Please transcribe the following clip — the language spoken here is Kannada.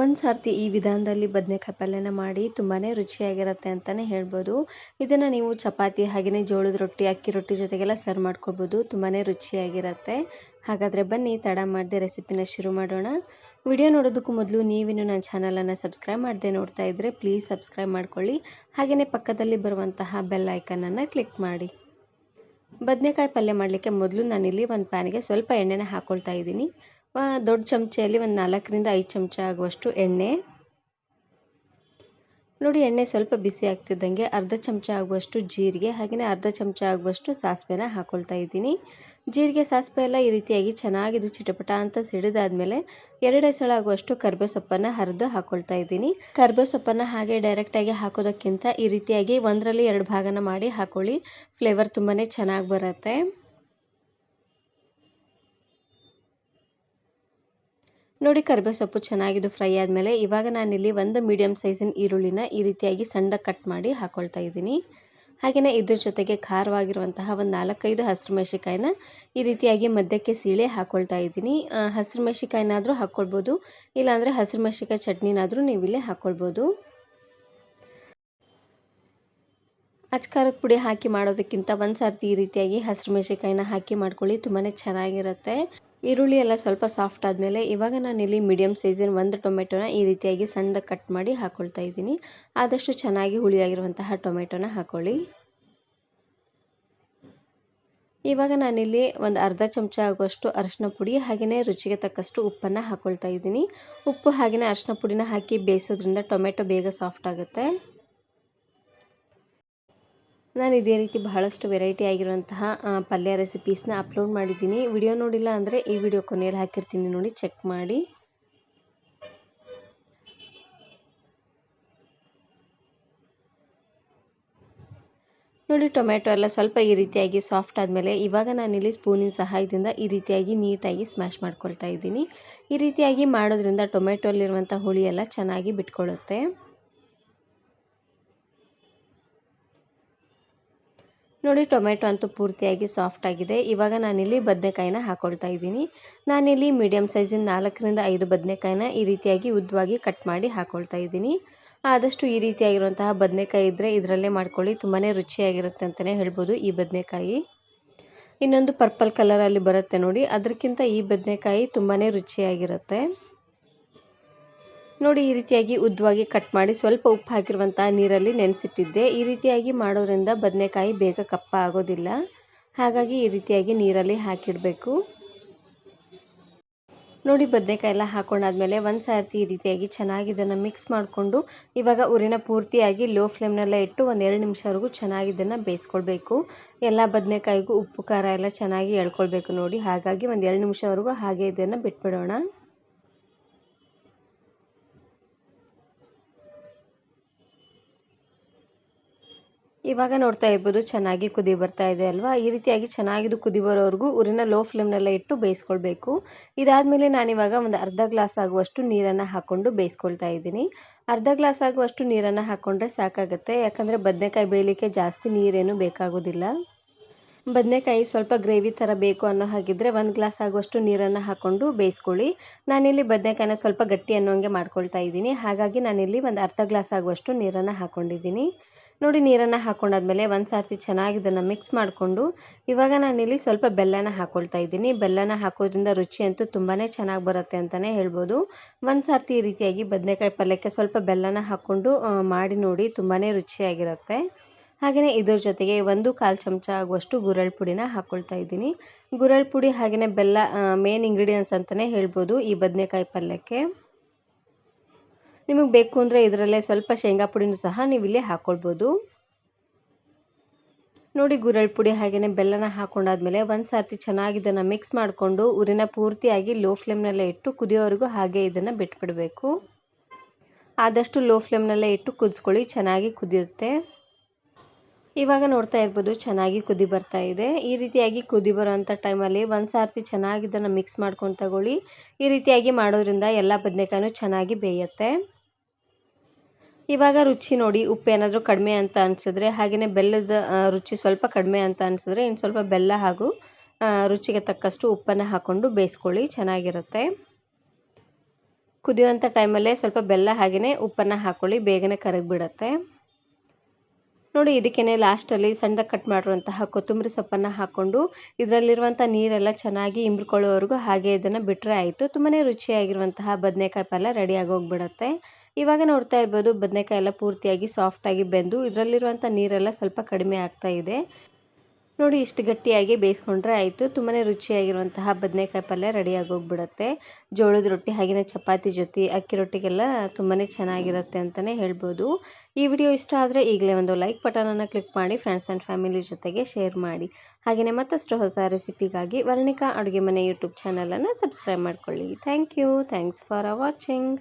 ಒಂದು ಸರ್ತಿ ಈ ವಿಧಾನದಲ್ಲಿ ಬದನೆಕಾಯಿ ಪಲ್ಯನ ಮಾಡಿ ತುಂಬಾ ರುಚಿಯಾಗಿರುತ್ತೆ ಅಂತಲೇ ಹೇಳ್ಬೋದು. ಇದನ್ನು ನೀವು ಚಪಾತಿ ಹಾಗೆಯೇ ಜೋಳದ ರೊಟ್ಟಿ, ಅಕ್ಕಿ ರೊಟ್ಟಿ ಜೊತೆಗೆಲ್ಲ ಸರ್ವ್ ಮಾಡ್ಕೊಬೋದು. ತುಂಬಾ ರುಚಿಯಾಗಿರುತ್ತೆ. ಹಾಗಾದರೆ ಬನ್ನಿ, ತಡ ಮಾಡದೆ ರೆಸಿಪಿನ ಶುರು ಮಾಡೋಣ. ವಿಡಿಯೋ ನೋಡೋದಕ್ಕೂ ಮೊದಲು ನೀವಿನ್ನು ನನ್ನ ಚಾನಲನ್ನು ಸಬ್ಸ್ಕ್ರೈಬ್ ಮಾಡದೆ ನೋಡ್ತಾ ಇದ್ದರೆ ಪ್ಲೀಸ್ ಸಬ್ಸ್ಕ್ರೈಬ್ ಮಾಡ್ಕೊಳ್ಳಿ. ಹಾಗೆಯೇ ಪಕ್ಕದಲ್ಲಿ ಬರುವಂತಹ ಬೆಲ್ ಐಕನನ್ನು ಕ್ಲಿಕ್ ಮಾಡಿ. ಬದನೆಕಾಯಿ ಪಲ್ಯ ಮಾಡಲಿಕ್ಕೆ ಮೊದಲು ನಾನಿಲ್ಲಿ ಒಂದು ಪ್ಯಾನಿಗೆ ಸ್ವಲ್ಪ ಎಣ್ಣೆನ ಹಾಕ್ಕೊಳ್ತಾ ಇದ್ದೀನಿ. ದೊಡ್ಡ ಚಮಚೆಯಲ್ಲಿ ಒಂದು ನಾಲ್ಕರಿಂದ ಐದು ಚಮಚ ಆಗುವಷ್ಟು ಎಣ್ಣೆ. ನೋಡಿ, ಎಣ್ಣೆ ಸ್ವಲ್ಪ ಬಿಸಿ ಆಗ್ತಿದ್ದಂಗೆ ಅರ್ಧ ಚಮಚ ಆಗುವಷ್ಟು ಜೀರಿಗೆ ಹಾಗೆಯೇ ಅರ್ಧ ಚಮಚ ಆಗುವಷ್ಟು ಸಾಸಿವೆನ ಹಾಕ್ಕೊಳ್ತಾ ಇದ್ದೀನಿ. ಜೀರಿಗೆ, ಸಾಸಿವೆ ಎಲ್ಲ ಈ ರೀತಿಯಾಗಿ ಚೆನ್ನಾಗಿದು ಚಿಟಪಟ ಅಂತ ಸಿಡಿದಾದ್ಮೇಲೆ ಎರಡೇ ಸಲ ಆಗುವಷ್ಟು ಕರ್ಬೇ ಸೊಪ್ಪನ್ನು ಹರಿದು ಹಾಕ್ಕೊಳ್ತಾ ಇದ್ದೀನಿ. ಕರ್ಬೇ ಸೊಪ್ಪನ್ನು ಹಾಗೆ ಡೈರೆಕ್ಟಾಗಿ ಹಾಕೋದಕ್ಕಿಂತ ಈ ರೀತಿಯಾಗಿ ಒಂದರಲ್ಲಿ ಎರಡು ಭಾಗನ ಮಾಡಿ ಹಾಕೊಳ್ಳಿ. ಫ್ಲೇವರ್ ತುಂಬಾ ಚೆನ್ನಾಗಿ ಬರುತ್ತೆ. ನೋಡಿ ಕರಿಬೇವು ಸೊಪ್ಪು ಚೆನ್ನಾಗಿದ್ದು ಫ್ರೈ ಆದಮೇಲೆ ಇವಾಗ ನಾನಿಲ್ಲಿ ಒಂದು ಮೀಡಿಯಮ್ ಸೈಜಿನ ಈರುಳ್ಳಿನ ಈ ರೀತಿಯಾಗಿ ಸಣ್ಣ ಕಟ್ ಮಾಡಿ ಹಾಕ್ಕೊಳ್ತಾ ಇದ್ದೀನಿ. ಹಾಗೆಯೇ ಇದ್ರ ಜೊತೆಗೆ ಖಾರವಾಗಿರುವಂತಹ ಒಂದು ನಾಲ್ಕೈದು ಹಸಿರು ಮೆಣಸಿಕಾಯಿನ ಈ ರೀತಿಯಾಗಿ ಮಧ್ಯಕ್ಕೆ ಸೀಳೆ ಹಾಕ್ಕೊಳ್ತಾ ಇದ್ದೀನಿ. ಹಸಿರು ಮೆಣಸಿಕಾಯಿನಾದರೂ ಹಾಕ್ಕೊಳ್ಬೋದು ಇಲ್ಲಾಂದರೆ ಹಸಿರು ಮೆಣಸಿಕಾಯಿ ಚಟ್ನಿನಾದರೂ ನೀವು ಇಲ್ಲಿ ಹಾಕ್ಕೊಳ್ಬೋದು ಅಚ್ಕಾರದ ಪುಡಿ ಹಾಕಿ ಮಾಡೋದಕ್ಕಿಂತ ಒಂದು ಸರ್ತಿ ಈ ರೀತಿಯಾಗಿ ಹಸಿರು ಮೆಣಸಿಕಾಯಿನ ಹಾಕಿ ಮಾಡ್ಕೊಳ್ಳಿ ತುಂಬಾ ಚೆನ್ನಾಗಿರುತ್ತೆ. ಈರುಳ್ಳಿ ಎಲ್ಲ ಸ್ವಲ್ಪ ಸಾಫ್ಟ್ ಆದಮೇಲೆ ಇವಾಗ ನಾನಿಲ್ಲಿ ಮೀಡಿಯಮ್ ಸೈಜಿನ ಒಂದು ಟೊಮೆಟೊನ ಈ ರೀತಿಯಾಗಿ ಸಣ್ಣದಾಗಿ ಕಟ್ ಮಾಡಿ ಹಾಕ್ಕೊಳ್ತಾ ಇದ್ದೀನಿ. ಆದಷ್ಟು ಚೆನ್ನಾಗಿ ಹುಳಿಯಾಗಿರುವಂತಹ ಟೊಮೆಟೊನ ಹಾಕ್ಕೊಳ್ಳಿ ಇವಾಗ ನಾನಿಲ್ಲಿ ಒಂದು ಅರ್ಧ ಚಮಚ ಆಗುವಷ್ಟು ಅರಶಿನ ಪುಡಿ ಹಾಗೆಯೇ ರುಚಿಗೆ ತಕ್ಕಷ್ಟು ಉಪ್ಪನ್ನು ಹಾಕ್ಕೊಳ್ತಾ ಇದ್ದೀನಿ. ಉಪ್ಪು ಹಾಗೆಯೇ ಅರಶಿನ ಪುಡಿನ ಹಾಕಿ ಬೇಯಿಸೋದ್ರಿಂದ ಟೊಮೆಟೊ ಬೇಗ ಸಾಫ್ಟ್ ಆಗುತ್ತೆ. ನಾನು ಇದೇ ರೀತಿ ಬಹಳಷ್ಟು ವೆರೈಟಿ ಆಗಿರುವಂತಹ ಪಲ್ಯ ರೆಸಿಪೀಸ್ನ ಅಪ್ಲೋಡ್ ಮಾಡಿದ್ದೀನಿ. ವಿಡಿಯೋ ನೋಡಿಲ್ಲ ಅಂದರೆ ಈ ವಿಡಿಯೋ ಕೊನೆಯಲ್ಲಿ ಹಾಕಿರ್ತೀನಿ ನೋಡಿ ಚೆಕ್ ಮಾಡಿ. ನೋಡಿ ಟೊಮೆಟೊ ಎಲ್ಲ ಸ್ವಲ್ಪ ಈ ರೀತಿಯಾಗಿ ಸಾಫ್ಟ್ ಆದಮೇಲೆ ಇವಾಗ ನಾನಿಲ್ಲಿ ಸ್ಪೂನಿನ ಸಹಾಯದಿಂದ ಈ ರೀತಿಯಾಗಿ ನೀಟಾಗಿ ಸ್ಮ್ಯಾಶ್ ಮಾಡ್ಕೊಳ್ತಾ ಇದ್ದೀನಿ. ಈ ರೀತಿಯಾಗಿ ಮಾಡೋದ್ರಿಂದ ಟೊಮ್ಯಾಟೊಲ್ಲಿರುವಂಥ ಹುಳಿ ಎಲ್ಲ ಚೆನ್ನಾಗಿ ಬಿಟ್ಕೊಳ್ಳುತ್ತೆ. ನೋಡಿ ಟೊಮೆಟೊ ಅಂತೂ ಪೂರ್ತಿಯಾಗಿ ಸಾಫ್ಟ್ ಆಗಿದೆ. ಇವಾಗ ನಾನಿಲ್ಲಿ ಬದನೆಕಾಯಿನ ಹಾಕ್ಕೊಳ್ತಾ ಇದ್ದೀನಿ. ನಾನಿಲ್ಲಿ ಮೀಡಿಯಮ್ ಸೈಜಿನ ನಾಲ್ಕರಿಂದ ಐದು ಬದನೆಕಾಯಿನ ಈ ರೀತಿಯಾಗಿ ಉದ್ದವಾಗಿ ಕಟ್ ಮಾಡಿ ಹಾಕ್ಕೊಳ್ತಾ ಇದ್ದೀನಿ. ಆದಷ್ಟು ಈ ರೀತಿಯಾಗಿರುವಂತಹ ಬದನೆಕಾಯಿ ಇದ್ದರೆ ಇದರಲ್ಲೇ ಮಾಡ್ಕೊಳ್ಳಿ. ತುಂಬಾ ರುಚಿಯಾಗಿರುತ್ತೆ ಅಂತಲೇ ಹೇಳ್ಬೋದು ಈ ಬದನೆಕಾಯಿ. ಇನ್ನೊಂದು ಪರ್ಪಲ್ ಕಲರಲ್ಲಿ ಬರುತ್ತೆ ನೋಡಿ. ಅದಕ್ಕಿಂತ ಈ ಬದನೆಕಾಯಿ ತುಂಬಾ ರುಚಿಯಾಗಿರುತ್ತೆ. ನೋಡಿ, ಈ ರೀತಿಯಾಗಿ ಉದ್ದವಾಗಿ ಕಟ್ ಮಾಡಿ ಸ್ವಲ್ಪ ಉಪ್ಪು ಹಾಕಿರುವಂಥ ನೀರಲ್ಲಿ ನೆನೆಸಿಟ್ಟಿದ್ದೆ. ಈ ರೀತಿಯಾಗಿ ಮಾಡೋದ್ರಿಂದ ಬದನೆಕಾಯಿ ಬೇಗ ಕಪ್ಪ ಆಗೋದಿಲ್ಲ. ಹಾಗಾಗಿ ಈ ರೀತಿಯಾಗಿ ನೀರಲ್ಲಿ ಹಾಕಿಡಬೇಕು. ನೋಡಿ, ಬದನೆಕಾಯಿ ಎಲ್ಲ ಹಾಕೊಂಡಾದ್ಮೇಲೆ ಒಂದು ಸಾರ್ತಿ ಈ ರೀತಿಯಾಗಿ ಚೆನ್ನಾಗಿ ಇದನ್ನು ಮಿಕ್ಸ್ ಮಾಡಿಕೊಂಡು ಇವಾಗ ಉರಿನ ಪೂರ್ತಿಯಾಗಿ ಲೋ ಫ್ಲೇಮ್ನೆಲ್ಲ ಇಟ್ಟು ಒಂದು ಎರಡು ನಿಮಿಷವರೆಗೂ ಚೆನ್ನಾಗಿ ಇದನ್ನು ಬೇಯಿಸ್ಕೊಳ್ಬೇಕು. ಎಲ್ಲ ಬದನೆಕಾಯಿಗೂ ಉಪ್ಪು ಖಾರ ಎಲ್ಲ ಚೆನ್ನಾಗಿ ಎಳ್ಕೊಳ್ಬೇಕು ನೋಡಿ. ಹಾಗಾಗಿ ಒಂದು ಎರಡು ನಿಮಿಷವರೆಗೂ ಹಾಗೆ ಇದನ್ನು ಬಿಟ್ಬಿಡೋಣ. ಇವಾಗ ನೋಡ್ತಾ ಇರ್ಬೋದು ಚೆನ್ನಾಗಿ ಕುದಿ ಬರ್ತಾ ಇದೆ ಅಲ್ವಾ? ಈ ರೀತಿಯಾಗಿ ಚೆನ್ನಾಗಿದು ಕುದಿ ಬರೋವರೆಗೂ ಊರಿನ ಲೋ ಫ್ಲೇಮ್ನೆಲ್ಲ ಇಟ್ಟು ಬೇಯಿಸ್ಕೊಳ್ಬೇಕು. ಇದಾದಮೇಲೆ ನಾನಿವಾಗ ಒಂದು ಅರ್ಧ ಗ್ಲಾಸ್ ಆಗುವಷ್ಟು ನೀರನ್ನು ಹಾಕ್ಕೊಂಡು ಬೇಯಿಸ್ಕೊಳ್ತಾ ಇದ್ದೀನಿ. ಅರ್ಧ ಗ್ಲಾಸ್ ಆಗುವಷ್ಟು ನೀರನ್ನು ಹಾಕ್ಕೊಂಡ್ರೆ ಸಾಕಾಗುತ್ತೆ. ಯಾಕಂದರೆ ಬದನೆಕಾಯಿ ಬೇಯಲಿಕ್ಕೆ ಜಾಸ್ತಿ ನೀರೇನು ಬೇಕಾಗೋದಿಲ್ಲ. ಬದನೆಕಾಯಿ ಸ್ವಲ್ಪ ಗ್ರೇವಿ ಥರ ಬೇಕು ಅನ್ನೋ ಹಾಗಿದ್ದರೆ ಒಂದು ಗ್ಲಾಸ್ ಆಗುವಷ್ಟು ನೀರನ್ನು ಹಾಕ್ಕೊಂಡು ಬೇಯಿಸ್ಕೊಳ್ಳಿ. ನಾನಿಲ್ಲಿ ಬದನೆಕಾಯಿನ ಸ್ವಲ್ಪ ಗಟ್ಟಿ ಅನ್ನೋಂಗೆ ಮಾಡ್ಕೊಳ್ತಾ ಇದ್ದೀನಿ. ಹಾಗಾಗಿ ನಾನಿಲ್ಲಿ ಒಂದು ಅರ್ಧ ಗ್ಲಾಸ್ ಆಗುವಷ್ಟು ನೀರನ್ನು ಹಾಕ್ಕೊಂಡಿದ್ದೀನಿ ನೋಡಿ ನೀರನ್ನು ಹಾಕ್ಕೊಂಡಾದ್ಮೇಲೆ ಒಂದು ಸಾರ್ತಿ ಚೆನ್ನಾಗಿ ಇದನ್ನು ಮಿಕ್ಸ್ ಮಾಡಿಕೊಂಡು, ಇವಾಗ ನಾನಿಲ್ಲಿ ಸ್ವಲ್ಪ ಬೆಲ್ಲನ ಹಾಕ್ಕೊಳ್ತಾ ಇದ್ದೀನಿ. ಬೆಲ್ಲನ ಹಾಕೋದ್ರಿಂದ ರುಚಿ ಅಂತೂ ತುಂಬಾ ಚೆನ್ನಾಗಿ ಬರುತ್ತೆ ಅಂತಲೇ ಹೇಳ್ಬೋದು. ಒಂದು ಸಾರ್ತಿ ಈ ರೀತಿಯಾಗಿ ಬದನೆಕಾಯಿ ಪಲ್ಯಕ್ಕೆ ಸ್ವಲ್ಪ ಬೆಲ್ಲನ ಹಾಕ್ಕೊಂಡು ಮಾಡಿ ನೋಡಿ ತುಂಬಾ ರುಚಿಯಾಗಿರುತ್ತೆ. ಹಾಗೆಯೇ ಇದ್ರ ಜೊತೆಗೆ ಒಂದು ಕಾಲು ಚಮಚ ಆಗುವಷ್ಟು ಗುರಳ್ ಪುಡಿನ ಹಾಕ್ಕೊಳ್ತಾ ಇದ್ದೀನಿ. ಗುರಳ್ ಪುಡಿ ಹಾಗೆಯೇ ಬೆಲ್ಲ ಮೇನ್ ಇಂಗ್ರೀಡಿಯೆಂಟ್ಸ್ ಅಂತಲೇ ಹೇಳ್ಬೋದು ಈ ಬದನೆಕಾಯಿ ಪಲ್ಯಕ್ಕೆ. ನಿಮಗೆ ಬೇಕು ಅಂದರೆ ಇದರಲ್ಲೇ ಸ್ವಲ್ಪ ಶೇಂಗಾ ಪುಡಿನೂ ಸಹ ನೀವು ಇಲ್ಲಿ ಹಾಕ್ಕೊಳ್ಬೋದು ನೋಡಿ ಗುರಳ್ ಪುಡಿ ಹಾಗೆಯೇ ಬೆಲ್ಲನ ಹಾಕೊಂಡಾದ್ಮೇಲೆ ಒಂದು ಸರ್ತಿ ಚೆನ್ನಾಗಿ ಇದನ್ನು ಮಿಕ್ಸ್ ಮಾಡಿಕೊಂಡು ಉರಿನ ಪೂರ್ತಿಯಾಗಿ ಲೋ ಫ್ಲೇಮ್ನಲ್ಲೇ ಇಟ್ಟು ಕುದಿಯೋವರೆಗೂ ಹಾಗೆ ಇದನ್ನು ಬಿಟ್ಬಿಡಬೇಕು. ಆದಷ್ಟು ಲೋ ಫ್ಲೇಮ್ನಲ್ಲೇ ಇಟ್ಟು ಕುದಿಸ್ಕೊಳ್ಳಿ, ಚೆನ್ನಾಗಿ ಕುದಿಯುತ್ತೆ. ಇವಾಗ ನೋಡ್ತಾ ಇರ್ಬೋದು ಚೆನ್ನಾಗಿ ಕುದಿ ಬರ್ತಾ ಇದೆ. ಈ ರೀತಿಯಾಗಿ ಕುದಿ ಬರೋವಂಥ ಟೈಮಲ್ಲಿ ಒಂದು ಸಾರ್ತಿ ಚೆನ್ನಾಗಿ ಇದನ್ನು ಮಿಕ್ಸ್ ಮಾಡ್ಕೊಂಡು ತಗೊಳ್ಳಿ. ಈ ರೀತಿಯಾಗಿ ಮಾಡೋದ್ರಿಂದ ಎಲ್ಲ ಬದನೆಕಾಯಿನೂ ಚೆನ್ನಾಗಿ ಬೇಯುತ್ತೆ. ಇವಾಗ ರುಚಿ ನೋಡಿ, ಉಪ್ಪು ಏನಾದರೂ ಕಡಿಮೆ ಅಂತ ಅನಿಸಿದ್ರೆ ಹಾಗೆಯೇ ಬೆಲ್ಲದ ರುಚಿ ಸ್ವಲ್ಪ ಕಡಿಮೆ ಅಂತ ಅನಿಸಿದ್ರೆ ಇನ್ನು ಸ್ವಲ್ಪ ಬೆಲ್ಲ ಹಾಗೂ ರುಚಿಗೆ ತಕ್ಕಷ್ಟು ಉಪ್ಪನ್ನು ಹಾಕ್ಕೊಂಡು ಬೇಯಿಸ್ಕೊಳ್ಳಿ, ಚೆನ್ನಾಗಿರುತ್ತೆ. ಕುದಿಯುವಂಥ ಟೈಮಲ್ಲೇ ಸ್ವಲ್ಪ ಬೆಲ್ಲ ಹಾಗೆಯೇ ಉಪ್ಪನ್ನು ಹಾಕ್ಕೊಳ್ಳಿ ಬೇಗನೆ ಕರಗಿಬಿಡತ್ತೆ. ನೋಡಿ ಇದಕ್ಕೇ ಲಾಸ್ಟಲ್ಲಿ ಸಣ್ಣದಾಗಿ ಕಟ್ ಮಾಡಿರುವಂತಹ ಕೊತ್ತಂಬರಿ ಸೊಪ್ಪನ್ನು ಹಾಕ್ಕೊಂಡು, ಇದರಲ್ಲಿರುವಂಥ ನೀರೆಲ್ಲ ಚೆನ್ನಾಗಿ ಇಂಬ್ಕೊಳ್ಳೋವರೆಗೂ ಹಾಗೆ ಇದನ್ನು ಬಿಟ್ಟರೆ ಆಯಿತು. ತುಂಬಾ ರುಚಿಯಾಗಿರುವಂತಹ ಬದನೆಕಾಯಿ ಪಲ್ಯ ರೆಡಿಯಾಗಿ ಹೋಗ್ಬಿಡುತ್ತೆ ಇವಾಗ ನೋಡ್ತಾ ಇರ್ಬೋದು ಬದನೆಕಾಯಿ ಎಲ್ಲ ಪೂರ್ತಿಯಾಗಿ ಸಾಫ್ಟಾಗಿ ಬೆಂದು ಇದರಲ್ಲಿರುವಂಥ ನೀರೆಲ್ಲ ಸ್ವಲ್ಪ ಕಡಿಮೆ ಆಗ್ತಾ ಇದೆ. ನೋಡಿ ಇಷ್ಟು ಗಟ್ಟಿಯಾಗಿ ಬೇಯಿಸ್ಕೊಂಡ್ರೆ ಆಯಿತು. ತುಂಬಾ ರುಚಿಯಾಗಿರುವಂತಹ ಬದನೆಕಾಯಿ ಪಲ್ಯ ರೆಡಿಯಾಗಿ ಹೋಗ್ಬಿಡುತ್ತೆ. ಜೋಳದ ರೊಟ್ಟಿ ಹಾಗೆಯೇ ಚಪಾತಿ ಜೊತೆ ಅಕ್ಕಿ ರೊಟ್ಟಿಗೆಲ್ಲ ತುಂಬಾ ಚೆನ್ನಾಗಿರುತ್ತೆ ಅಂತಲೇ ಹೇಳ್ಬೋದು. ಈ ವಿಡಿಯೋ ಇಷ್ಟ ಆದರೆ ಈಗಲೇ ಒಂದು ಲೈಕ್ ಬಟನನ್ನು ಕ್ಲಿಕ್ ಮಾಡಿ ಫ್ರೆಂಡ್ಸ್ ಆ್ಯಂಡ್ ಫ್ಯಾಮಿಲಿ ಜೊತೆಗೆ ಶೇರ್ ಮಾಡಿ. ಹಾಗೆಯೇ ಮತ್ತಷ್ಟು ಹೊಸ ರೆಸಿಪಿಗಾಗಿ ವರ್ಣಿಕಾ ಅಡುಗೆ ಮನೆ ಯೂಟ್ಯೂಬ್ ಚಾನಲನ್ನು ಸಬ್ಸ್ಕ್ರೈಬ್ ಮಾಡ್ಕೊಳ್ಳಿ. Thank you thanks for watching